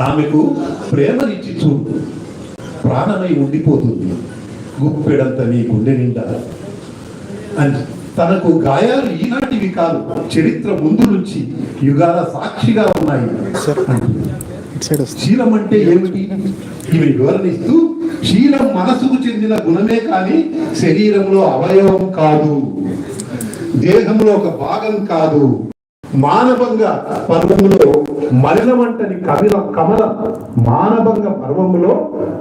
ఆమెకు ప్రేమనిచ్చి చూడు ప్రాణమై ఉండిపోతుంది. గుప్పెడంత నీ గుండె నిండా. అని తనకు గాయాలు ఈనాటివి కాదు చరిత్ర ముందు నుంచి యుగాల సాక్షిగా ఉన్నాయి. శీలం అంటే ఏమిటి? ఇవి వివరణిస్తూ శీలం మనసుకు చెందిన గుణమే కానీ శరీరంలో అవయవం కాదు. దేహంలో ఒక భాగం కాదు. మానభంగ పర్వములో మలినమంటని కమిల కమల మానభంగ పర్వములో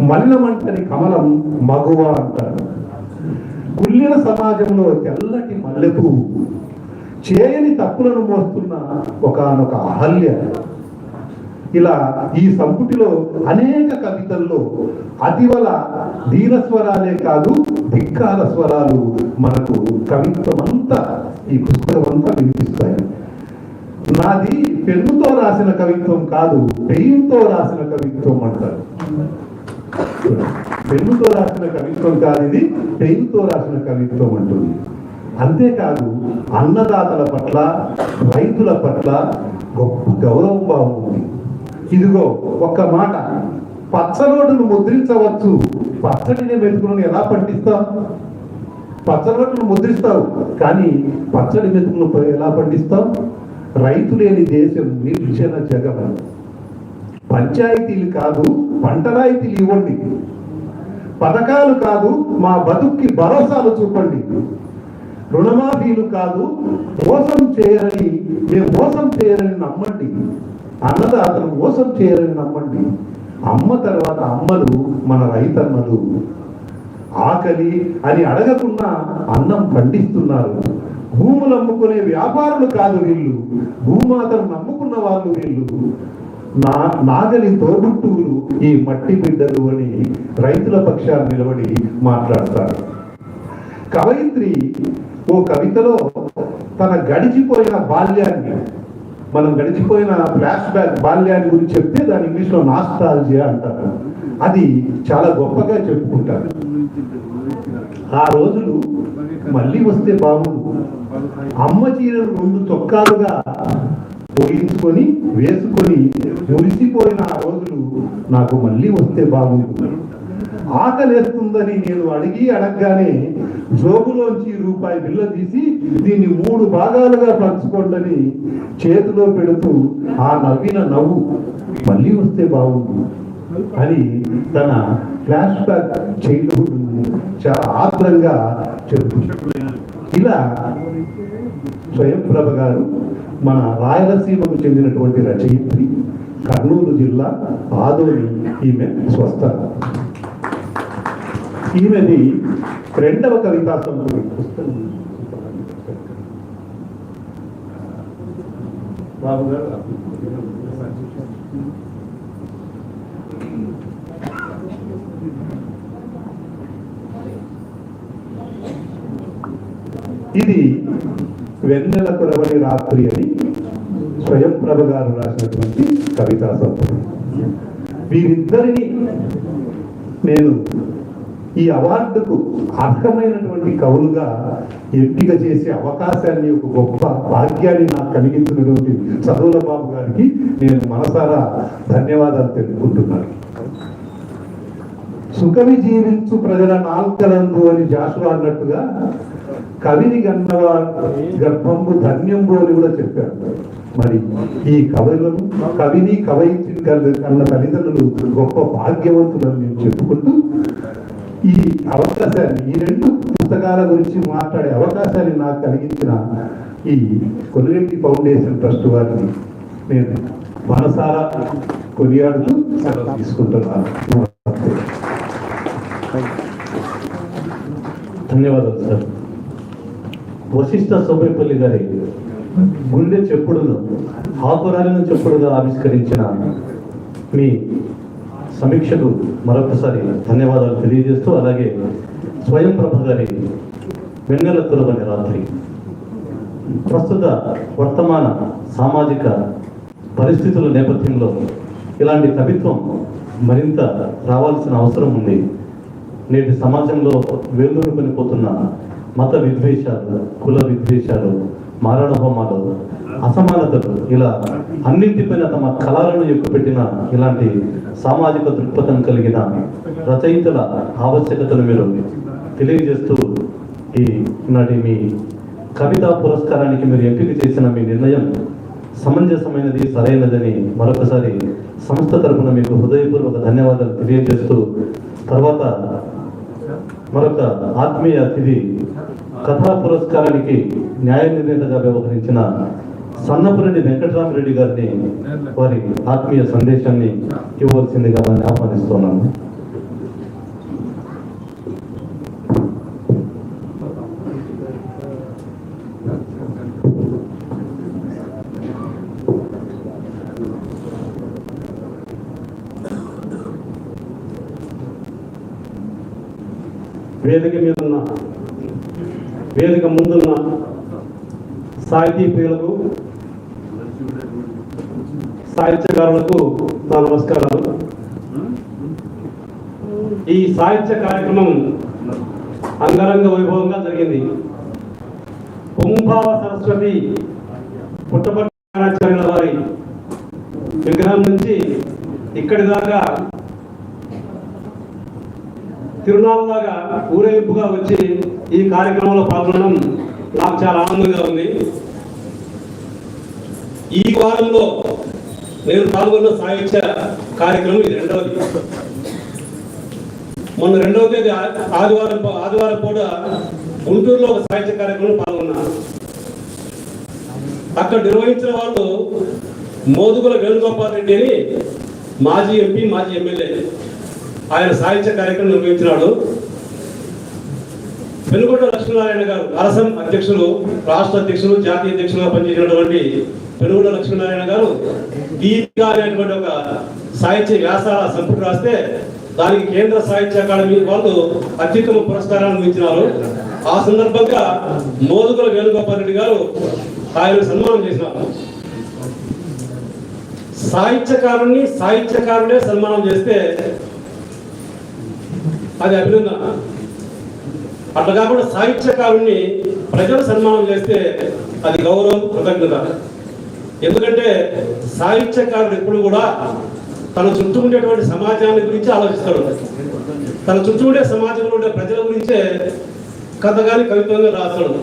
మలినమంటని కమలం మగువ అంటారు. కుల్లిన సమాజంలో తెల్లటి మల్లెపు చేయని తప్పులను మోస్తున్న ఒకనొక అహల్య. ఇలా ఈ సంపుటిలో అనేక కవితల్లో అతివల దీనస్వరాలే కాదు ధిక్కాల స్వరాలు మనకు కవిత్వం అంతా ఈ పుస్తకం అంతా వినిపిస్తాయి. నాది పెన్నుతో రాసిన కవిత్వం కాదు పెయింతో రాసిన కవిత్వం అంటారు. పెన్నుతో రాసిన కవిత్వం కాదు ఇది పెయింతో రాసిన కవిత్వం అంటుంది. అంతేకాదు అన్నదాతల పట్ల రైతుల పట్ల గొప్ప గౌరవం బాగుంది. ఇదిగో ఒక్క మాట. పచ్చరోటును ముద్రించవచ్చు. పచ్చడిని మెతుకులను ఎలా పండిస్తాం? పచ్చరోటును ముద్రిస్తావు కానీ పచ్చడి మెతుకులను ఎలా పండిస్తాం? రైతు లేని దేశం నిర్జన జగన్ పంచాయతీలు కాదు పంటరాయితీలు ఇవ్వండి. పథకాలు కాదు మా బతుక్కి భరోసాలు చూపండి. రుణమాఫీలు కాదు మోసం చేయరని మేము మోసం చేయరని నమ్మండి. అన్నదాతను మోసం చేయరని నమ్మండి. అమ్మ తర్వాత అమ్మలు మన రైతన్నలు. ఆకలి అని అడగకుండా అన్నం పండిస్తున్నారు. భూములు అమ్ముకునే వ్యాపారులు కాదు వీళ్ళు. భూమాతను నమ్ముకున్న వాళ్ళు వీళ్ళు. నా నాగలి తోబుట్టువులు ఈ మట్టి బిడ్డలు అని రైతుల పక్షాన్ని నిలబడి మాట్లాడతారు. కవయిత్రి ఓ కవితలో తన గడిచిపోయిన బాల్యాన్ని మనం గడిచిపోయిన ఫ్లాష్ బ్యాక్ బాల్యాన్ని గురించి చెప్తే దాని ఇంగ్లీష్లో నాస్టాలజియా అంటారు. అది చాలా గొప్పగా చెప్పుకుంటారు. ఆ రోజులు మళ్ళీ వస్తే బాగుండు. అమ్మ చీరలు రెండు తొక్కాలుగా పోయించుకొని వేసుకొని మురిసిపోయిన ఆ రోజులు నాకు మళ్ళీ వస్తే బాగుంటుంది ఆకలేస్తుందని నేను అడిగి అడగగానే జోబులోంచి రూపాయి బిల్ల తీసి దీన్ని మూడు భాగాలుగా పంచుకోండి చేతిలో పెడుతూ ఆ నవ్విన నవ్వు మళ్ళీ వస్తే బాగుండు అని తన ఫ్లాష్ బ్యాక్ చైల్డ్హుడ్ చాలా ఆత్రంగా చెబుతుంది ఇలా స్వయంప్రభ గారు మన రాయలసీమకు చెందినటువంటి రచయిత్రి కర్నూలు జిల్లా ఆదోని ఈమె స్వస్థ. ఈమెది రెండవ కవితా సంపుటి పుస్తకం. బాబు గారు ఇది వెన్నెల కురవని రాత్రి అని స్వయం ప్రభ గారు రాసినటువంటి కవితా సంపుటి. వీరిద్దరిని నేను ఈ అవార్డుకు అర్హమైనటువంటి కవులుగా ఎంపిక చేసే అవకాశాన్ని ఒక గొప్ప భాగ్యాన్ని నాకు కలిగించినటువంటి చదువుల బాబు గారికి నేను మనసారా ధన్యవాదాలు తెలుపుకుంటున్నాను. సుఖమి జీవించు ప్రజల నాల్కలందు అని జాషు అన్నట్టుగా కవిని గన్నవా గర్భంబు ధన్యంబు అని కూడా చెప్పారు. మరి ఈ కవులను కవిని కవయిత్రిని కన్న తల్లిదండ్రులు గొప్ప భాగ్యవంతులని నేను చెప్పుకుంటూ ఈ అవకాశాన్ని ఈ రెండు పుస్తకాల గురించి మాట్లాడే అవకాశాన్ని నాకు కలిగించిన ఈ కొలిరెడ్డి ఫౌండేషన్ ట్రస్ట్ వారిని నేను మనసారా కొనియాడుతూ సెలవు తీసుకుంటున్నాను. ధన్యవాదాలు సార్. వశిష్ఠ సోమేపల్లి గారి గుండె చెప్పుడును ఆకురాలను చెప్పుడుగా ఆవిష్కరించిన మీ సమీక్షకు మరొకసారి ధన్యవాదాలు తెలియజేస్తూ అలాగే స్వయం ప్రభ గారి వెన్నెల కురవని రాత్రి. ప్రస్తుత వర్తమాన సామాజిక పరిస్థితుల నేపథ్యంలో ఇలాంటి కవిత్వం మరింత రావాల్సిన అవసరం ఉంది. నేటి సమాజంలో వేలూరుకొని పోతున్న మత విద్వేషాలు కుల విద్వేషాలు మారణహోమాలు అసమానతలు ఇలా అన్నింటిపైన తమ కళలను ఎక్కుపెట్టిన ఇలాంటి సామాజిక దృక్పథం కలిగిన రచయితల ఆవశ్యకతను మీరు తెలియజేస్తూ ఈ నాటి మీ కవితా పురస్కారానికి మీరు ఎంపిక చేసిన మీ నిర్ణయం సమంజసమైనది సరైనదని మరొకసారి సంస్థ తరపున మీకు హృదయపూర్వక ధన్యవాదాలు తెలియజేస్తూ తర్వాత మరొక ఆత్మీయ అతిథి కథా పురస్కారానికి న్యాయ నిర్ణేతగా వ్యవహరించిన సన్నపురెడ్డి వెంకటరామరెడ్డి గారిని వారి ఆత్మీయ సందేశాన్ని ఇవ్వవలసిందిగా వారిని ఆహ్వానిస్తున్నాను. వేదిక మీద వేదిక ముందున్న సాహితీ ప్రియులకు సాహిత్యకారులకు నా నమస్కారాలు. ఈ సాహిత్య కార్యక్రమం అంగరంగ వైభవంగా జరిగింది. కుంభావ సరస్వతి పుట్టపట్టాచార్యుల వారి విగ్రహం నుంచి ఇక్కడి దాకా తిరునాళ్ళలాగా ఊరేగింపుగా వచ్చి ఈ కార్యక్రమంలో పాల్గొనడం నాకు చాలా ఆనందంగా ఉంది. ఈ వారంలో నేను పాల్గొన్న సాహిత్య కార్యక్రమం ఇది రెండవది. మొన్న రెండవ తేదీ ఆదివారం ఆదివారం కూడా గుంటూరులో ఒక సాహిత్య కార్యక్రమం పాల్గొన్నాను అక్కడ నిర్వహించిన వాళ్ళు మోదుగుల వేణుగోపాల్ రెడ్డి అని మాజీ ఎంపీ మాజీ ఎమ్మెల్యే. ఆయన సాహిత్య కార్యక్రమం నిర్వహించినాడు. పెనుగొండ లక్ష్మీనారాయణ గారు అరసం అధ్యక్షులు రాష్ట్ర అధ్యక్షులు జాతీయ అధ్యక్షులుగా పనిచేసినటువంటి పెనుగొండ లక్ష్మీనారాయణ గారు దీపిక అనేటువంటి ఒక సాహిత్య వ్యాసాల సంపుటి రాస్తే దానికి కేంద్ర సాహిత్య అకాడమీ వాళ్ళు అత్యుత్తమ పురస్కారాన్ని ఇచ్చినారు ఆ సందర్భంగా మోదుగుల వేణుగోపాల్ రెడ్డి గారు ఆయన సన్మానం చేసినారు. సాహిత్యకారుణ్ణి సాహిత్యకారుడే సన్మానం చేస్తే అది అభినందన. అట్లా కాకుండా సాహిత్యకారుణ్ణి ప్రజలు సన్మానం చేస్తే అది గౌరవం కృతజ్ఞత. ఎందుకంటే సాహిత్యకారుడు ఎప్పుడు కూడా తన చుట్టూ ఉండేటువంటి సమాజాన్ని గురించి ఆలోచిస్తాడు. తన చుట్టూ ఉండే సమాజంలో ఉండే ప్రజల గురించే కథ కానీ కవిత్వంగా రాస్తాడు.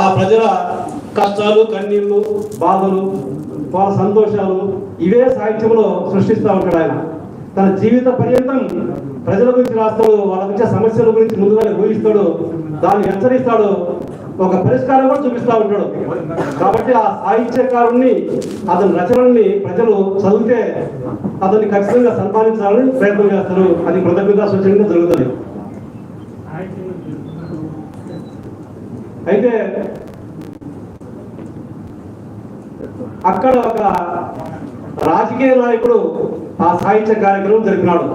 ఆ ప్రజల కష్టాలు కన్నీళ్ళు బాధలు వాళ్ళ సంతోషాలు ఇవే సాహిత్యంలో సృష్టిస్తూ ఉంటాడు ఆయన. తన జీవిత పర్యంతం ప్రజల గురించి రాస్తాడు వాళ్ళ వచ్చే సమస్యల గురించి ముందుగానే ఊహిస్తాడు. దాన్ని హెచ్చరిస్తాడు. ఒక పరిష్కారం కూడా చూపిస్తూ ఉంటాడు. కాబట్టి ఆ సాహిత్యకారుణ్ణి అతని రచనల్ని ప్రజలు చదివితే అతన్ని ఖచ్చితంగా సన్మానించాలని ప్రయత్నం చేస్తారు. అది కృతజ్ఞత సూచనగా జరుగుతుంది. అయితే అక్కడ ఒక రాజకీయ నాయకుడు ఆ సాహిత్య కార్యక్రమం జరిపినాడు.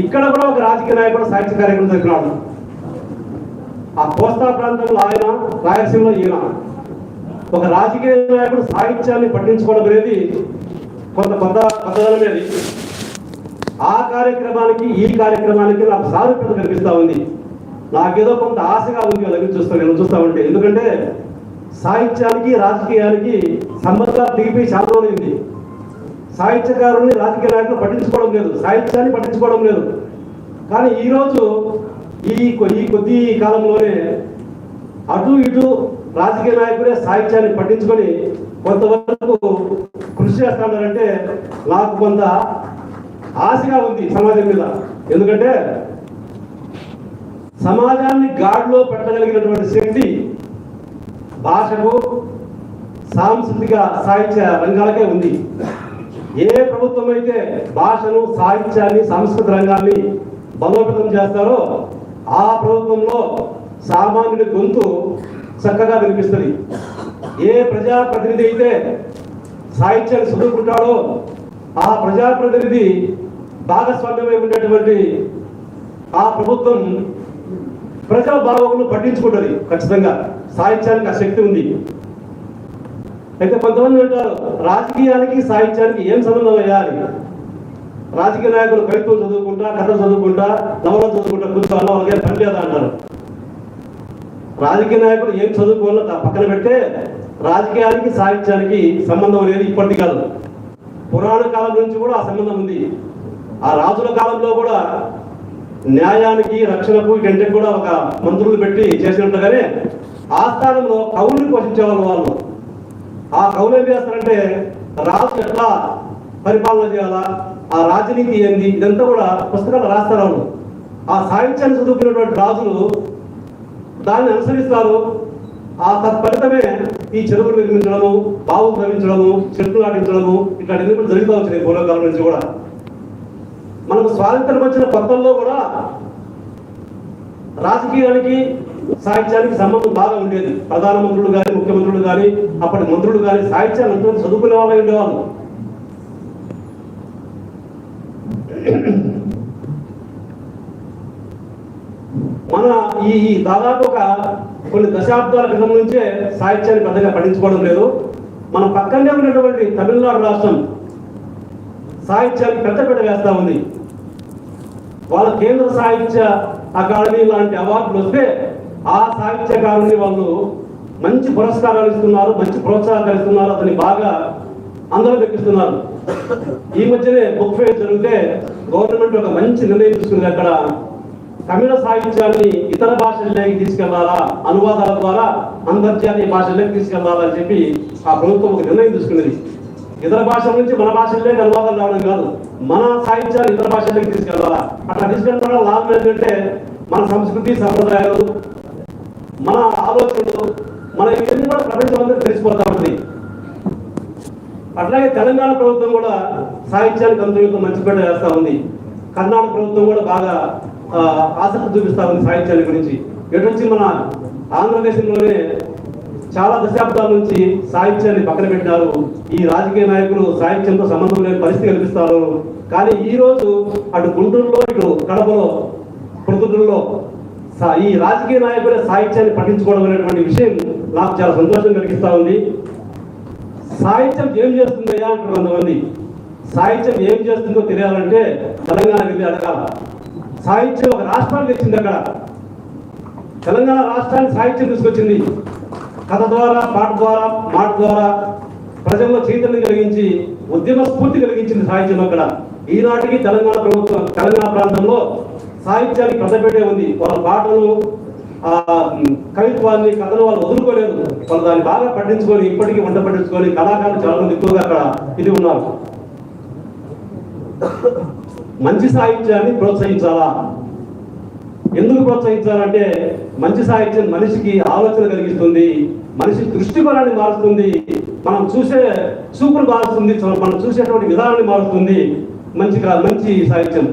ఇక్కడ కూడా ఒక రాజకీయ నాయకుడు సాహిత్య కార్యక్రమం జరిపినాడు. ఆ కోస్తా ప్రాంతంలో ఆయన రాయలసీమలో ఈయన. ఒక రాజకీయ నాయకుడు సాహిత్యాన్ని పట్టించుకోవడం అనేది కొంత కొత్త కొత్తదనమేది ఆ కార్యక్రమానికి ఈ కార్యక్రమానికి నాకు సారూప్యత కనిపిస్తూ ఉంది. నాకేదో కొంత ఆశగా ఉంది అలాగే చూస్తాను చూస్తా నేను చూస్తా ఉంటే. ఎందుకంటే సాహిత్యానికి రాజకీయానికి సంబంధాలు దిగిపోయి చాలా రోజులైంది సాహిత్యకారుల్ని రాజకీయ నాయకులు పట్టించుకోవడం లేదు. సాహిత్యాన్ని పట్టించుకోవడం లేదు. కానీ ఈరోజు ఈ కొ- ఈ కొద్ది కాలంలోనే అటు ఇటు రాజకీయ నాయకులే సాహిత్యాన్ని పట్టించుకొని కొంతవరకు కృషి చేస్తున్నారంటే నాకు కొంత ఆశగా ఉంది సమాజం మీద. ఎందుకంటే సమాజాన్ని గాడిలో పెట్టగలిగినటువంటి శక్తి భాషకు సాంస్కృతిక సాహిత్య రంగాలకే ఉంది. ఏ ప్రభుత్వం అయితే భాషను సాహిత్యాన్ని సంస్కృత రంగాన్ని బలోపేతం చేస్తారో ఆ ప్రభుత్వంలో సామాన్యుడి గొంతు చక్కగా వినిపిస్తుంది. ఏ ప్రజాప్రతినిధి అయితే సాహిత్యాన్ని చదువుకుంటాడో ఆ ప్రజాప్రతినిధి భాగస్వామ్యమై ఉండేటువంటి ఆ ప్రభుత్వం ప్రజా భావకులు పట్టించుకుంటుంది ఖచ్చితంగా. సాహిత్యానికి ఆ శక్తి ఉంది. అయితే కొంతమంది అంటారు రాజకీయానికి సాహిత్యానికి ఏం సంబంధం అయ్యాలి రాజకీయ నాయకులు కవిత్వం చదువుకుంటా కథ చదువుకుంటా నవల చదువుకుంటా కూర్చోవాలా వాళ్ళకి పని లేదా అంటారు. రాజకీయ నాయకులు ఏం చదువుకోవాలో పక్కన పెడితే రాజకీయానికి సాహిత్యానికి సంబంధం అనేది ఇప్పటిది కాదు. పురాణ కాలం నుంచి కూడా ఆ సంబంధం ఉంది. ఆ రాజుల కాలంలో కూడా న్యాయానికి రక్షణకు ఇటంటే కూడా ఒక మంత్రులు పెట్టి చేసినట్టుగానే ఆ స్థానంలో కవుల్ని పోషించేవాళ్ళు వాళ్ళు. ఆ కవులు ఏం చేస్తారంటే రాజు ఎట్లా పరిపాలన చేయాలా? ఆ రాజనీతి ఏంది? ఇదంతా కూడా పుస్తకాలు రాస్తారు ఆ సాహిత్యాన్ని చదువుకున్నటువంటి రాజులు దాన్ని అనుసరిస్తారు. ఆ తత్ఫలితమే ఈ చెరువులు నిర్మించడము బావు నిర్మించడము చెట్లు నాటించడము ఇట్లా కూడా జరుగుతూ వచ్చినాయి పూర్వకాలం నుంచి కూడా. మనకు స్వాతంత్రం వచ్చిన కొత్తల్లో కూడా రాజకీయానికి సాహిత్యానికి సంబంధం బాగా ఉండేది. ప్రధానమంత్రులు కానీ ముఖ్యమంత్రులు కానీ అప్పటి మంత్రులు కానీ సాహిత్యాన్ని అంతా చదువుకునే వాళ్ళే ఉండేవాళ్ళు. మన ఈ ఈ దాదాపు ఒక కొన్ని దశాబ్దాల క్రితం నుంచే సాహిత్యాన్ని పెద్దగా పఠించుకోవడం లేదు. మన పక్కనే ఉన్నటువంటి తమిళనాడు రాష్ట్రం సాహిత్యానికి పెద్ద వేస్తా ఉంది. వాళ్ళ కేంద్ర సాహిత్య అకాడమీ లాంటి అవార్డులు వస్తే ఆ సాహిత్యకారుని వాళ్ళు మంచి పురస్కారాలు ఇస్తున్నారు మంచి ప్రోత్సాహాలు ఇస్తున్నారు అతని బాగా అందరూ దక్కిస్తున్నారు ఈ మధ్యనే బుక్ ఫేర్ జరిగితే గవర్నమెంట్ ఒక మంచి నిర్ణయం తీసుకుంది. అక్కడ తమిళ సాహిత్యాన్ని ఇతర భాషల్లోకి తీసుకెళ్ళాలా అనువాదాల ద్వారా అంతర్జాతీయ భాషల్లోకి తీసుకెళ్ళాలా అని చెప్పి ఆ ప్రభుత్వం ఒక నిర్ణయం తీసుకున్నది. ఇతర భాషల నుంచి మన భాషల్లోకి అనువాదాలు రావడం కాదు మన సాహిత్యాన్ని ఇతర భాషల్లోకి తీసుకెళ్ళాలా. అట్లా తీసుకెళ్ళడం లాభం ఏంటంటే మన సంస్కృతి సంప్రదాయాలు మన ఆలోచనలు మన ఇవన్నీ కూడా ప్రపంచం అందరూ తెలిసిపోతా ఉంది. అట్లాగే తెలంగాణ ప్రభుత్వం కూడా సాహిత్యానికి అందరికీ మంచి పేట వేస్తూ ఉంది. కర్ణాటక ప్రభుత్వం కూడా బాగా ఆసక్తి చూపిస్తూ ఉంది సాహిత్యాన్ని గురించి. ఎటు మన ఆంధ్రదేశంలోనే చాలా దశాబ్దాల నుంచి సాహిత్యాన్ని పక్కన పెట్టినారు. ఈ రాజకీయ నాయకులు సాహిత్యంతో సంబంధం లేని పరిస్థితి కల్పిస్తారు. కానీ ఈ రోజు అటు గుంటూరులో ఇటు కడపలో ప్రొద్దుటూరులో ఈ రాజకీయ నాయకుల సాహిత్యాన్ని పట్టించుకోవడం అనేటువంటి విషయం నాకు చాలా సంతోషం కలిగిస్తూ ఉంది. సాహిత్యం ఏం చేస్తుందయ్యా అంటారు కొంతమంది. సాహిత్యం ఏం చేస్తుందో తెలియాలంటే తెలంగాణ వెళ్ళి అడగాల. సాహిత్యం ఒక రాష్ట్రానికి తెచ్చింది అక్కడ. తెలంగాణ రాష్ట్రానికి సాహిత్యం తీసుకొచ్చింది. కథ ద్వారా పాట ద్వారా మాట ద్వారా ప్రజల్లో చైతన్యం కలిగించి ఉద్యమ స్ఫూర్తి కలిగించింది సాహిత్యం అక్కడ. ఈనాటికి తెలంగాణ ప్రభుత్వం తెలంగాణ ప్రాంతంలో సాహిత్యానికి పెద్దపేటే ఉంది. వాళ్ళ పాటలు ఆ కవిత్వాన్ని కథను వాళ్ళు వదులుకోలేదు. వాళ్ళు దాన్ని బాగా పట్టించుకొని ఇప్పటికీ వంట పట్టించుకొని కళాకారులు చాలా మంది ఎక్కువగా అక్కడ ఇది ఉన్నారు. మంచి సాహిత్యాన్ని ప్రోత్సహించాలా? ఎందుకు ప్రోత్సహించాలంటే మంచి సాహిత్యం మనిషికి ఆలోచన కలిగిస్తుంది మనిషి దృష్టికోణాన్ని మారుస్తుంది మనం చూసే చూపును మారుస్తుంది మనం చూసేటువంటి విధానాన్ని మారుస్తుంది. మంచి మంచి సాహిత్యం.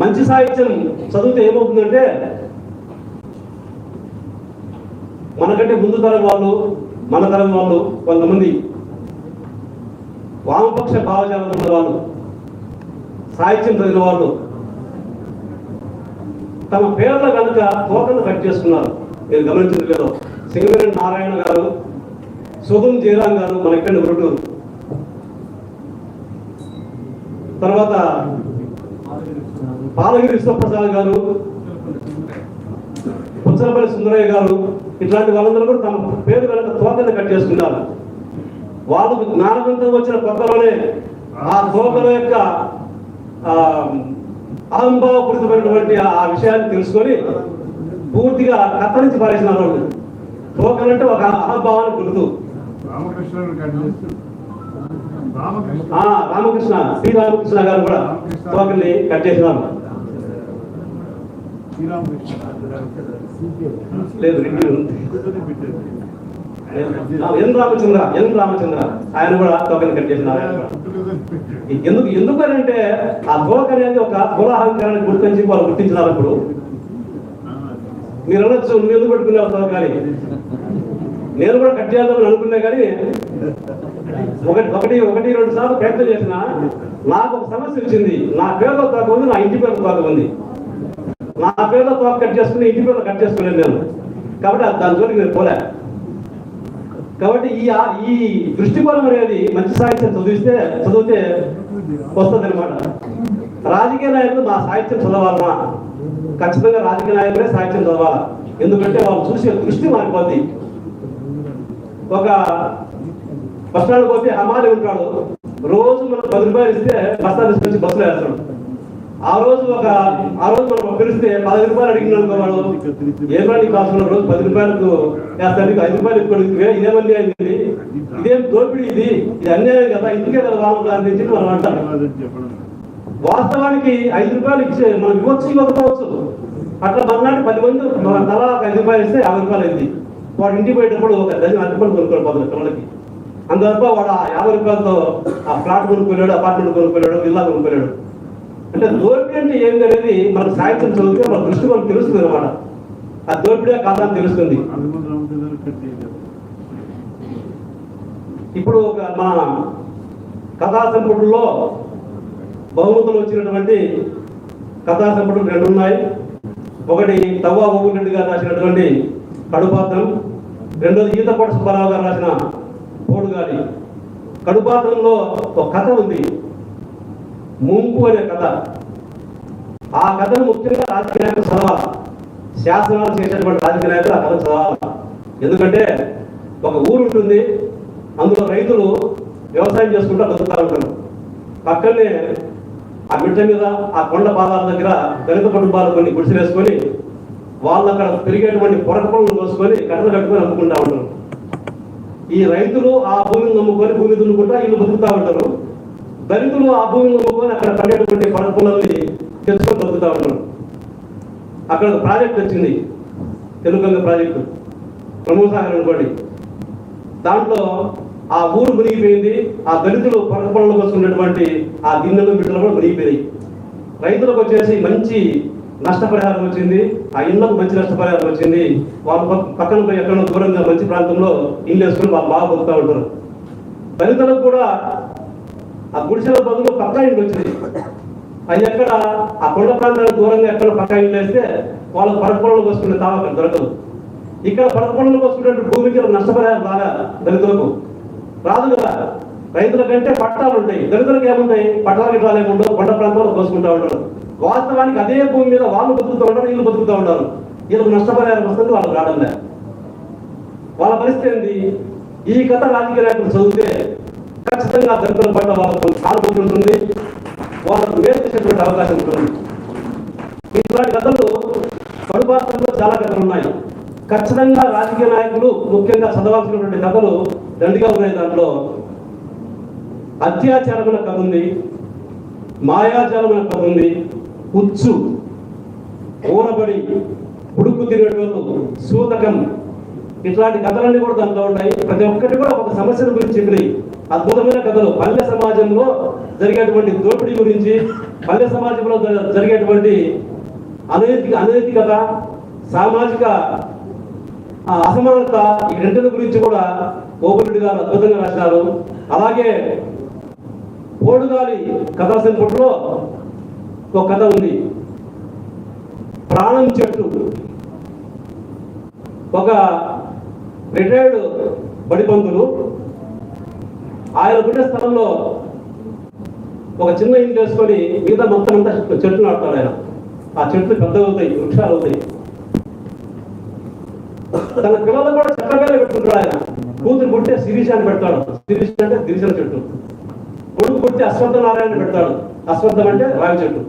మంచి సాహిత్యం చదివితే ఏమవుతుందంటే మనకంటే ముందు తరం వాళ్ళు మన తరం వాళ్ళు కొంతమంది వామపక్ష భావజాలం ఉన్న వాళ్ళు సాహిత్యం చదివిన వాళ్ళు తమ పేర్లు కనుక తోటను కట్ చేసుకున్నారు. మీరు గమనించిన లేదో సింగరేణి నారాయణ గారు సుధం జయరాం గారు మన ఇక్కడ గురుటూరు తర్వాత పాలగిరి విశ్వప్రసాద్ గారు పుచ్చలపల్లి సుందరయ్య గారు ఇట్లాంటి వాళ్ళందరూ కూడా తమ పేరు వెనక తోకను కట్ చేసుకున్నారు. వాళ్ళకు జ్ఞానవంతం వచ్చిన కొత్తలోనే ఆ తోకల యొక్క అహంభావపూరితమైనటువంటి ఆ విషయాన్ని తెలుసుకొని పూర్తిగా కత్తరించి పారేసినారు వాళ్ళు. తోకలంటే ఒక అహంభావాన్ని గుర్తు. రామకృష్ణ. శ్రీ రామకృష్ణ గారు కూడా తోకల్ని కట్ చేసినారు. లేదు ఎన్ రామచంద్ర ఎన్ రామచంద్ర. ఆయన కూడా టోకెన్ కట్ చేసినారు ఎందుకు ఎందుకు అని అంటే ఆ తోక అనేది ఒక కులాహంకారాన్ని గుర్తించి వాళ్ళు గుర్తించినారు అప్పుడు. మీరు అనొచ్చు నువ్వు ఎందుకు పెట్టుకున్నావు తోక నేను కూడా కట్ చేద్దామని అనుకున్నా కానీ ఒకటి ఒకటి ఒకటి రెండు సార్లు ప్రయత్నం చేసిన నాకు ఒక సమస్య వచ్చింది. నా పేరు తోక ఉంది నా ఇంటి పేరు తోక ఉంది. నా పేరులో తోక కట్ చేసుకుని ఇంటి పేరులో కట్ చేసుకోలేదు నేను. కాబట్టి దాని జోలికి నేను పోలే. కాబట్టి ఈ ఈ దృష్టికోణం అనేది మంచి సాహిత్యం చదివిస్తే చదివితే వస్తుంది అనమాట రాజకీయ నాయకులు మా సాహిత్యం చదవాలన్నా ఖచ్చితంగా రాజకీయ నాయకులే సాహిత్యం చదవాలా? ఎందుకంటే వాళ్ళు చూసే దృష్టి మారిపోద్ది. ఒక బస్ పోతే హమాలి ఉంటాడు. రోజు మనం పది రూపాయలు ఇస్తే బస్టాండ్ నుంచి బస్సులో వేస్తాడు ఆ రోజు ఒక ఆ రోజు మనం పిలిస్తే పది రూపాయలు అడిగిన అనుకోవాడు ఏమన్నా నీకు అవసరం రోజు పది రూపాయలకు వేస్తాను నీకు ఐదు రూపాయలు ఇప్పుడు ఇదేమని అయింది ఇదేం దోపిడీ ఇది ఇది అన్యాయం కదా ఇందుకే కదా వాళ్ళు చెప్పి మనం అంటాం వాస్తవానికి ఐదు రూపాయలు ఇచ్చే మనం ఇవ్వచ్చు ఇవ్వకపోవచ్చు. అట్లా మర్నాటి పది మంది మన తల ఒక ఐదు రూపాయలు ఇస్తే యాభై రూపాయలు అయింది. వాడు ఇంటికి పోయేటప్పుడు ఒక డజన్ అరటి రూపాయలు కొనుక్కొని పోతుంది పిల్లలకి అందువల్ల వాడు ఆ యాభై రూపాయలతో ఆ ఫ్లాట్ కొనుక్కోలేడు అపార్ట్మెంట్ కొనుక్కోలేడు ఇల్లా కొనుక్కోలేడు అంటే దోపిడీ అంటే ఏంది అనేది మనకు సాయంత్రం చదివితే మన దృష్టి మనకు తెలుస్తుంది అనమాట ఆ దోపిడే కాదా అని తెలుస్తుంది. ఇప్పుడు ఒక మన కథా సంపుటిలో బహుమతులు వచ్చినటువంటి కథా సంపుటులు రెండు ఉన్నాయి. ఒకటి తవ్వా రెడ్డి గారు రాసినటువంటి కడుపాత్రం. రెండోది ఈతపాటి సుబ్బారావు గారు రాసిన పోడుగాలి కడుపాత్రంలో ఒక కథ ఉంది. ముంపు అనే కథ. ఆ కథను ముఖ్యంగా రాజకీయ నాయకులు చదవాలి. శాసనాలు చేసేటువంటి రాజకీయ నాయకులు ఆ కథ చదవాలి. ఎందుకంటే ఒక ఊరు ఉంటుంది అందులో రైతులు వ్యవసాయం చేసుకుంటూ బతుకుతా ఉంటారు పక్కనే ఆ మిట్ట మీద ఆ కొండ పాదాల దగ్గర దళిత కుటుంబాలు కొన్ని గుడిసెలు వేసుకొని వాళ్ళు అక్కడ పెరిగేటువంటి పొరక పనులు కోసుకొని కట్టలు కట్టుకొని అమ్ముకుంటా ఉంటారు. ఈ రైతులు ఆ భూమిని నమ్ముకొని భూమి దున్నుకుంటా వీళ్ళు బతుకుతా ఉంటారు. దళితులు ఆ భూమిలో నమ్ముకొని అక్కడ పడేటువంటి పడపులని తెలుసుకొని బతుకుతా ఉంటారు అక్కడ ఒక ప్రాజెక్ట్ వచ్చింది. తెలుగంగ ప్రాజెక్టు. ప్రమోసాగర్ అనుకోండి. దాంట్లో ఆ ఊరు మునిగిపోయింది. ఆ దళితులు పొరక పనులు వస్తున్నటువంటి ఆ గిన్నెలు బిడ్డలు కూడా మునిగిపోయాయి రైతులకు వచ్చేసి మంచి నష్టపరిహారం వచ్చింది. ఆ ఇళ్ళకు మంచి నష్టపరిహారం వచ్చింది. వాళ్ళ పక్కన పోయి ఎక్కడో దూరంగా మంచి ప్రాంతంలో ఇల్లు వేసుకుని వాళ్ళు బాగా పొందుతూ ఉంటారు. దళితులకు కూడా ఆ గుడిసెల బదులు పక్కా ఇంటి వచ్చింది. అది ఎక్కడ? ఆ కొండ ప్రాంతాలకు దూరంగా ఎక్కడ పక్కా ఇంటి వేస్తే వాళ్ళకు పడపొలంలోకి వస్తుండే తావకం దొరకదు. ఇక్కడ పడపొలంలోకి వస్తున్నట్టు భూమికి నష్టపరిహారం బాగా దళితులకు. రాదు కదా? రైతుల కంటే పట్టాలు ఉంటాయి. దళితులకు ఏముంటాయి? పట్టాల గిట్టాలు ఏముండవు కొండ ప్రాంతంలో కోసుకుంటూ ఉంటారు. వాస్తవానికి అదే భూమి మీద వాళ్ళు బతుకుతూ ఉంటారు వీళ్ళు బతుకుతూ ఉంటారు. వీళ్ళకి నష్టపరిహారం వస్తుంది వాళ్ళకి రావడం వాళ్ళ పరిస్థితి ఏంది? ఈ కథ రాజకీయ నాయకులు చదివితే ఖచ్చితంగా దళితుల పట్ల వాళ్ళకు సానుభూతి ఉంటుంది. వాళ్ళకు మేలు అవకాశం ఉంటుంది. ఇట్లాంటి కథలు కడుపాత్రంలో చాలా కథలు ఉన్నాయి. ఖచ్చితంగా రాజకీయ నాయకులు ముఖ్యంగా చదవాల్సినటువంటి కథలు దండిగా ఉన్నాయి దాంట్లో. అత్యాచారమైన కథ ఉంది. మాయాజాలమైన కథ ఉంది. ఉచ్చు ఊనబడి ఉడుకు తినేటోళ్ళు సూతకం ఇట్లాంటి కథలన్నీ కూడా దాంట్లో ఉన్నాయి. ప్రతి ఒక్కటి కూడా ఒక సమస్యను గురించి చెప్పినాయి. అద్భుతమైన కథలు. పల్లె సమాజంలో జరిగేటువంటి దోపిడీ గురించి పల్లె సమాజంలో జరిగేటువంటి అనైతిక అనైతికత సామాజిక అసమానత ఈ రెండింటి గురించి కూడా ఓపెరెడ్డి గారు అద్భుతంగా రాసినారు అలాగే పోడుగాలి కథా సంపుట్లో ఒక కథ ఉంది. ప్రాణం చెట్టు. ఒక రిటైర్డ్ బడిపంతులు ఆయన పుట్టిన స్థలంలో ఒక చిన్న ఇల్లు వేసుకొని మిగతా మొత్తం అంతా చెట్లు నాటుతాడు ఆయన. ఆ చెట్లు పెద్దగా అవుతాయి వృక్షాలు అవుతాయి. తన పిల్లలు కూడా చెట్లగానే పెట్టుకుంటాడు ఆయన. కూతురు పుట్టే శిరీష అని పెడతాడు. శిరీష అంటే గిరిజన చెట్టు. కొడుకు పుట్టి అశ్వత్థ నారాయణ పెడతాడు. అశ్వత్థం అంటే రావి చెట్టు.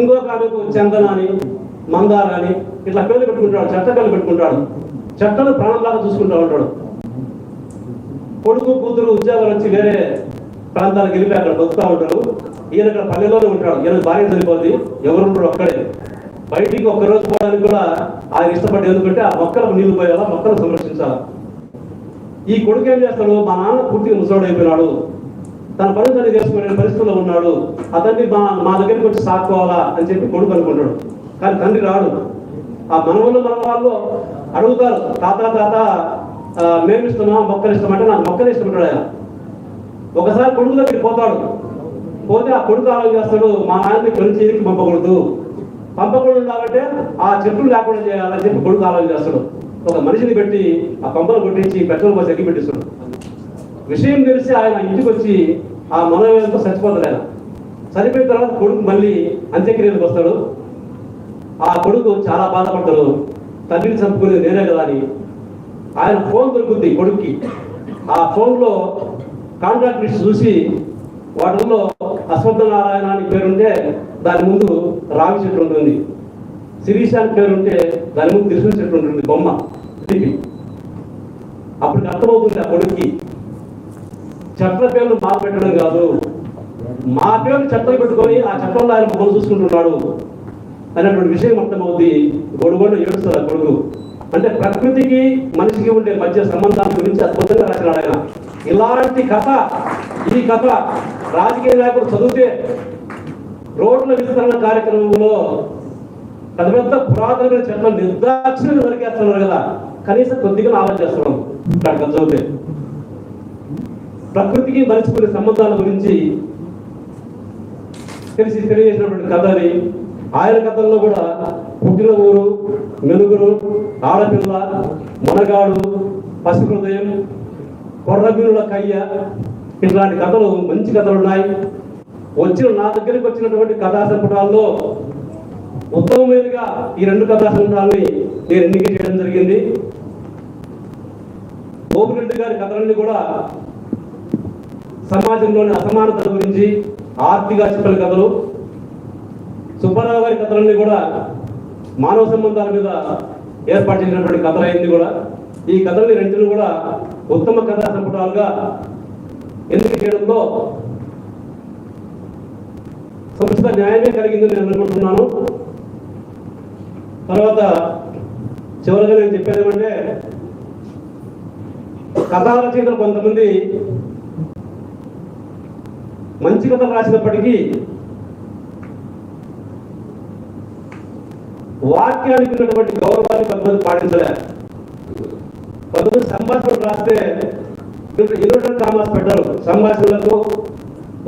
ఇంకొక ఆమెకు చందన అని మందార అని ఇట్లా పేర్లు పెట్టుకుంటాడు చెట్ల పేర్లు పెట్టుకుంటాడు. చెట్టలు ప్రాణంలాగా చూసుకుంటూ ఉంటాడు. కొడుకు కూతురు ఉద్యోగాలు వచ్చి వేరే ప్రాంతాలకు వెళ్ళి అక్కడ బతుకుతా ఉంటారు. ఈయన ఇక్కడ పల్లెలోనే ఉంటాడు. ఈయన భార్య సరిపోద్ది ఎవరు ఉంటారు ఒక్కడే. బయటికి ఒక్క రోజు పోవడానికి కూడా ఆయన ఇష్టపడి ఎందుకంటే ఆ మొక్కలకు నీళ్ళు పోయాలా మొక్కలు సంరక్షించాలి. ఈ కొడుకు ఏం చేస్తాడు? మా నాన్న పూర్తిగా ముసలాడు అయిపోయినాడు. తన పని తను చేసుకునే పరిస్థితుల్లో ఉన్నాడు. అతన్ని మా మా దగ్గరికి వచ్చి సాక్కోవాలా అని చెప్పి కొడుకు అనుకుంటాడు. కానీ తండ్రి రాడు. ఆ మనవులు మన వాళ్ళు అడుగుతారు తాత తాత మేము ఇష్టమా మొక్కలు అంటే నాకు మొక్కలు ఇష్టమంటాడు ఆయన. ఒకసారి కొడుకు దగ్గరికి పోతాడు. పోతే ఆ కొడుకు ఆలోచన చేస్తాడు? మా నాన్నని కొన్ని చేయడానికి పంపకూడదు. పంపకూడదు కాబట్టి ఆ చెట్లు లేకుండా చేయాలని చెప్పి కొడుకు ఆలోచన చేస్తాడు. ఒక మనిషిని పెట్టి ఆ పంపలు కొట్టించి పెట్రోల్ బస్ ఎక్కి పెట్టిస్తాడు. విషయం తెలిసి ఆయన ఇంటికి వచ్చి ఆ మనోవేదంతో చచ్చిపోతాడు ఆయన. చనిపోయిన తర్వాత కొడుకు మళ్ళీ అంత్యక్రియలకు వస్తాడు. ఆ కొడుకు చాలా బాధపడతాడు. తండ్రిని చంపుకునేది నేనే కదా అని ఆయన ఫోన్ దొరుకుతుంది కొడుక్కి. ఆ ఫోన్లో కాంట్రాక్ట్ లిస్ట్ చూసి వాటిల్లో అశ్వత్థ నారాయణ అని పేరుంటే దాని ముందు రావి చెట్టు ఉంటుంది. శిరీష అని పేరుంటే దాని ముందు కృష్ణ చెట్టు ఉంటుంది బొమ్మ లిపి అప్పుడు అర్థమవుతుంది ఆ కొడుక్కి. చెట్ల పేర్లు మా పెట్టడం కాదు. మా పేరు చెట్లు పెట్టుకొని ఆ చెట్లలో ఆయన బొమ్మలు చూసుకుంటున్నాడు. అనేటువంటి విషయం అర్థమవుతుంది. గొడుగొండ ఏడుస్తుంది ఆ కొడుకు. అంటే ప్రకృతికి మనిషికి ఉండే మధ్య సంబంధాల గురించి అద్భుతంగా రాసినాడు ఆయన. ఇలాంటి కథ ఈ కథ రాజకీయ నాయకుడు చదివితే రోడ్ల విస్తరణ కార్యక్రమంలో పెద్ద పెద్ద పురాతనమైన చెట్లను నిర్దాక్షిణ్యంగా నరికేస్తున్నారు కదా. కనీసం కొద్దిగా ఆలోచన చేస్తున్నాం. ఇక్కడ చదివితే. ప్రకృతికి మనిషికునే సంబంధాల గురించి తెలిసి తెలియజేసినటువంటి కథని ఆయన కథల్లో కూడా పుట్టిన ఊరు మెలుగురు ఆడపిల్ల మునగాడు పసి హృదయం కయ్య ఇట్లాంటి కథలు మంచి కథలు ఉన్నాయి వచ్చిన నా దగ్గరికి వచ్చినటువంటి కథా సంపుటాల్లో ఉత్తమమైనగా ఈ రెండు కథా సంపుటాలని నేను ఎన్నిక చేయడం జరిగింది. గోపిరెడ్డి గారి కథలన్నీ కూడా సమాజంలోని అసమానతల గురించి ఆర్థిక చెప్పిన కథలు. సుబ్బారావు గారి కథలన్నీ కూడా మానవ సంబంధాల మీద ఏర్పాటు చేసినటువంటి కథలు అయింది కూడా. ఈ కథల్ని రెండు కూడా ఉత్తమ కథా సంపుటాలుగా ఎందుకు చేయడంలో సంస్థ న్యాయమే కలిగిందని నేను అనుకుంటున్నాను. తర్వాత చివరిగా నేను చెప్పేది ఏమంటే కథా రచయితలు కొంతమంది మంచి కథలు రాసినప్పటికీ వాక్యానికి ఉన్నటువంటి గౌరవాన్ని కొంతమంది పాటించలే. కొంతమంది సంభాషణలు రాస్తే ఇరవై కామాస్ పెట్టారు. సంభాషణలకు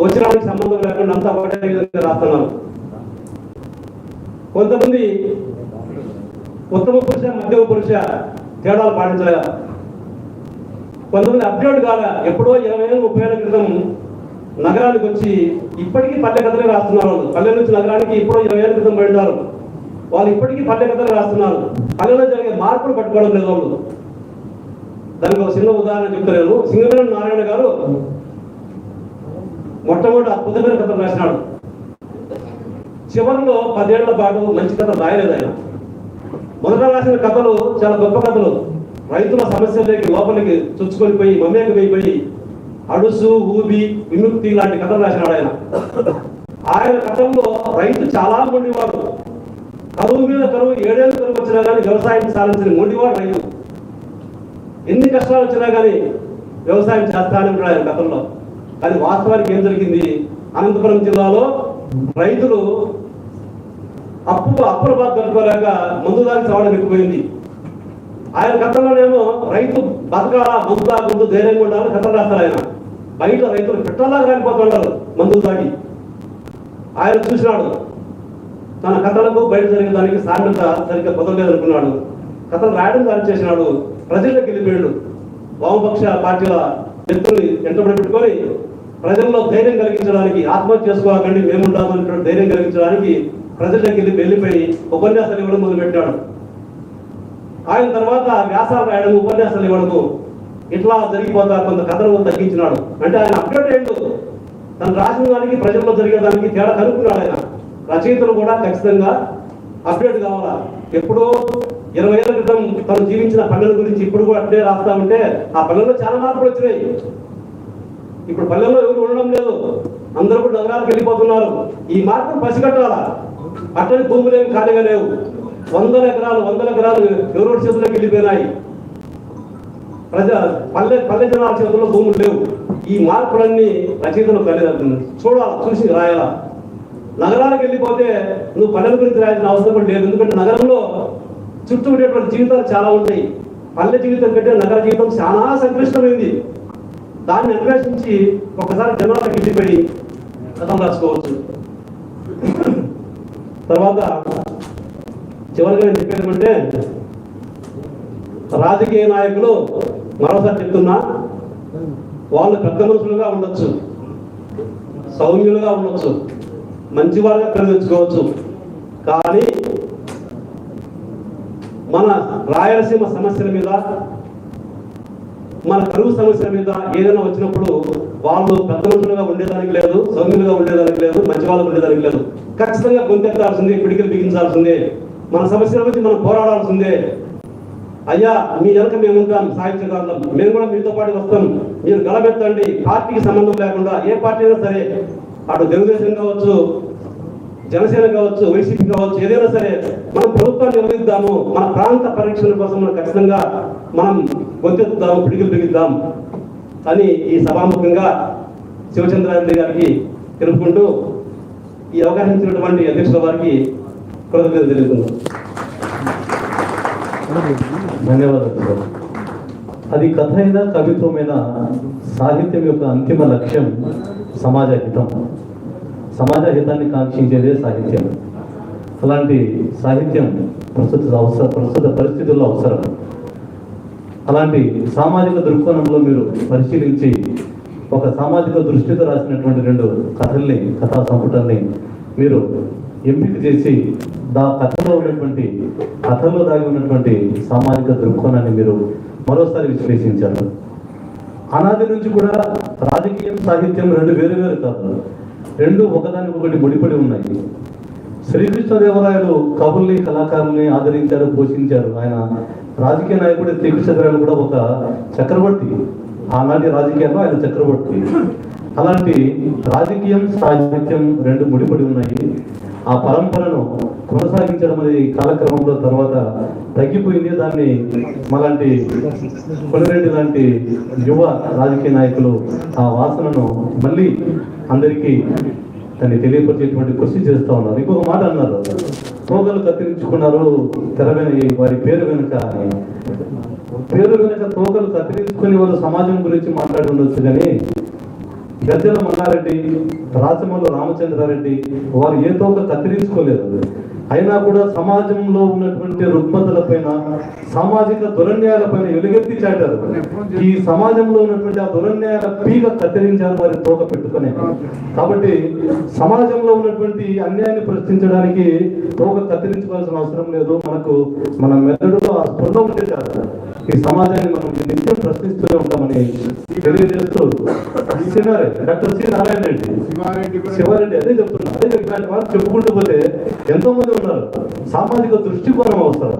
వచ్చినానికి సంబంధం లేకుండా అంతా ఒకటే విధంగా రాస్తున్నారు. కొంతమంది ఉత్తమ పురుష మధ్యమ పురుష తేడాలు పాటించలే. కొంతమంది అప్డేట్ కాలే. ఎప్పుడో ఇరవై ఏళ్ళు ముప్పై ఏళ్ళ క్రితం నగరానికి వచ్చి ఇప్పటికీ పల్లె కథలే రాస్తున్నారు వాళ్ళు. పల్లె నుంచి నగరానికి ఇప్పుడు ఇరవై ఏళ్ళ క్రితం పెడతారు వాళ్ళు ఇప్పటికీ పల్లె కథలు రాస్తున్నారు. పల్లెలో జరిగే మార్పులు పట్టుకోవడం లేదు వాళ్ళు. దానికి ఒక చిన్న ఉదాహరణ చెప్తున్నాను సింగరేణి నారాయణ గారు మొట్టమొదటి అద్భుతమైన కథలు రాసినాడు. చివరిలో పదేళ్ళ పాటు మంచి కథ రాయలేదు ఆయన. మొదట రాసిన కథలు చాలా గొప్ప కథలు. రైతుల సమస్యలకి లోపలికి చుచ్చుకొని పోయి మమేక పోయిపోయి అడుసు ఊబి విముక్తి లాంటి కథలు రాసినాడు ఆయన. ఆయన కథల్లో రైతు చాలా మొండివాడు కరువు మీద కరువు ఏడేళ్ళు కరువు వచ్చినా కానీ వ్యవసాయం సాధించిన మొండివాడు రైతు. ఎన్ని కష్టాలు వచ్చినా కానీ వ్యవసాయం చేస్తానని ఉంటాడు ఆయన కథల్లో అది వాస్తవానికి ఏం జరిగింది? అనంతపురం జిల్లాలో రైతులు అప్పు అప్పుల బాధ తట్టుకోలేక మందు దానికి సవాళ్ళు ఎక్కుపోయింది ఆయన గతంలోనేమో రైతు బతకాలా మందు తాగుంటూ ధైర్యంగా ఉండాలని కథలు రాస్తారు ఆయన. బయట రైతులు పెట్టాలా రానిపోతున్నారు మందులు తాగి ఆయన చూసినాడు. తన కథలకు బయట జరిగిన దానికి సాంద్రత సరిగ్గా కుదరలేదనుకున్నాడు. కథలు రాయడం దాని చేసినాడు ప్రజల్లోకి వెళ్ళిపోయాడు. వామపక్ష పార్టీల వ్యక్తుల్ని వెంటబడి పెట్టుకొని ప్రజల్లో ధైర్యం కలిగించడానికి ఆత్మహత్య చేసుకోవాలండి మేము ఉండాలన్నటువంటి ధైర్యం కలిగించడానికి ప్రజల్లోకి వెళ్ళి వెళ్ళిపోయి ఉపన్యాసాలు ఇవ్వడం మొదలు పెట్టాడు ఆయన తర్వాత వ్యాసాలు రాయడం ఉపన్యాసాలు ఇవ్వడము ఇట్లా జరిగిపోతా కొంత కథను తగ్గించినాడు. అంటే ఆయన అప్డేట్ అయ్యాడు. తను రాసిన దానికి ప్రజల్లో జరిగే దానికి తేడా కనుక్కున్నాడు ఆయన. రచయితలు కూడా ఖచ్చితంగా అప్డేట్ కావాలా? ఎప్పుడో ఇరవై ఏళ్ళ క్రితం తను జీవించిన పల్లెల గురించి ఇప్పుడు కూడా అప్డేట్ రాస్తా ఉంటే ఆ పల్లెల్లో చాలా మార్పులు వచ్చినాయి. ఇప్పుడు పల్లెల్లో ఎవరు ఉండడం లేదు. అందరూ కూడా నగరాలకు వెళ్ళిపోతున్నారు. ఈ మార్పును పసిగట్టాలా? అట్టని భూములు ఏమి ఖాళీగా లేవు. వందల ఎకరాలు వందల ఎకరాలు ఎవరో చేతుల్లోకి వెళ్ళిపోయినాయి. ప్రజ పల్లె పల్లె జనాల చేతుల్లో భూములు లేవు. ఈ మార్పులన్నీ రచయితలు కలిగి చూడాలా చూసి రాయాలా? నగరాలకు వెళ్ళిపోతే నువ్వు పల్లెల గురించి రాయాల్సిన అవసరం కూడా లేదు. ఎందుకంటే నగరంలో చుట్టూ ఉండేటువంటి జీవితాలు చాలా ఉంటాయి పల్లె జీవితం కంటే నగర జీవితం చాలా సంక్లిష్టమైంది. దాన్ని అన్వేషించి ఒకసారి జనాలకు వెళ్ళిపోయి కథం రాసుకోవచ్చు. తర్వాత చివరిగా నేను చెప్పేది ఏమంటే రాజకీయ నాయకులు మరోసారి చెప్తున్నా వాళ్ళు పెద్ద మనుషులుగా ఉండొచ్చు. సౌమ్యులుగా ఉండొచ్చు. మంచి మంచివారుగా ప్రవేశించుకోవచ్చు కానీ మన రాయలసీమ సమస్యల మీద మన కరువు సమస్యల మీద ఏదైనా వచ్చినప్పుడు వాళ్ళు పెద్ద మనుషులుగా ఉండేదానికి లేదు సౌమ్యులుగా ఉండేదానికి లేదు మంచి వాళ్ళు ఉండేదానికి లేదు. ఖచ్చితంగా గొంతెత్తాల్సిందే పిడికిలు బిగించాల్సిందే మన సమస్యల గురించి మనం పోరాడాల్సిందే. అయ్యా మీ వెనక మేము ఉంటాం సాహిత్యకారులం మేము కూడా మీతో పాటు వస్తాం. మీరు గలబెత్తండి పార్టీకి సంబంధం లేకుండా ఏ పార్టీ అయినా సరే అటు తెలుగుదేశం కావచ్చు జనసేన కావచ్చు వైసీపీ కావచ్చు ఏదైనా సరే మనం ప్రభుత్వాన్ని నిర్వహిద్దాము మన ప్రాంత పరీక్షల కోసం మనం ఖచ్చితంగా మనం గొంతెత్తుదాము పిడికిలు బిగిద్దాం అని ఈ సభాముఖంగా శివచంద్రారెడ్డి గారికి తెలుపుకుంటూ ఈ అవకాశం ఇచ్చినటువంటి అధ్యక్షుల వారికి కృతజ్ఞత తెలుపుతున్నాం ధన్యవాదాలు అది కథ అయినా కవిత్వమైన సాహిత్యం యొక్క అంతిమ లక్ష్యం సమాజ హితం. సమాజ హితాన్ని కాంక్షించేదే సాహిత్యం. అలాంటి సాహిత్యం ప్రస్తుత అవసర ప్రస్తుత పరిస్థితుల్లో అవసరం. అలాంటి సామాజిక దృక్కోణంలో మీరు పరిశీలించి ఒక సామాజిక దృష్టితో రాసినటువంటి రెండు కథల్ని కథా సంపుటల్ని మీరు ఎంపిక చేసి దా కథలో ఉన్నటువంటి కథలో దాగి ఉన్నటువంటి సామాజిక దృక్కోణాన్ని మీరు మరోసారి విశ్లేషించారు. అనాది నుంచి కూడా రాజకీయం సాహిత్యం రెండు వేరు వేరు కాదు. రెండు ఒకదానికి ఒకటి ముడిపడి ఉన్నాయి. శ్రీకృష్ణదేవరాయలు కవుల్ని కళాకారుల్ని ఆదరించారు పోషించారు. ఆయన రాజకీయ నాయకుడు శ్రీకృష్ణదేవరాయలు కూడా ఒక చక్రవర్తి. ఆనాటి రాజకీయాల్లో ఆయన చక్రవర్తి. అలాంటి రాజకీయం సాహిత్యం రెండు ముడిపడి ఉన్నాయి. ఆ పరంపరను కొనసాగించడం అనేది కాలక్రమంలో తర్వాత తగ్గిపోయింది. దాన్ని మలాంటి కొలిరెడ్డి లాంటి యువ రాజకీయ నాయకులు ఆ వాసనను మళ్ళీ అందరికీ దాన్ని తెలియపరిచేటువంటి కృషి చేస్తా ఉన్నారు. ఇంకొక మాట అన్నారు. తోగలు కత్తిరించుకున్నారు. తెరవైన వారి పేరు వెనుక. పేరు వెనుక తోకలు కత్తిరించుకుని వాళ్ళు సమాజం గురించి మాట్లాడి ఉండొచ్చు కానీ గద్దెల మల్లారెడ్డి రాచమల్లు రామచంద్రారెడ్డి వారు ఏ తోక కత్తిరించుకోలేదు. అయినా కూడా సమాజంలో ఉన్నటువంటి రుగ్మతలపైన సామాజిక దురన్యాయాలపైన ఎలుగెత్తి చాటారు. ఈ సమాజంలో ఉన్నటువంటి ఆ దురన్యాయాల పీక కత్తిరించారు వారి తోక పెట్టుకుని. కాబట్టి సమాజంలో ఉన్నటువంటి అన్యాయాన్ని ప్రశ్నించడానికి తోక కత్తిరించుకోవాల్సిన అవసరం లేదు. మనకు మన మెదడులో ఆ స్పృహ ఉంటే చాలు. ఈ సమాజాన్ని మనం నిత్యం ప్రశ్నిస్తూనే ఉంటామని తెలియజేస్తూ డాక్టర్ సి నారాయణ రెడ్డి శివారెడ్డి అదే చెప్తున్నా అదే వారు చెప్పుకుంటూ పోతే ఎంతో మంది ఉన్నారు. సామాజిక దృష్టికోణం అవసరం.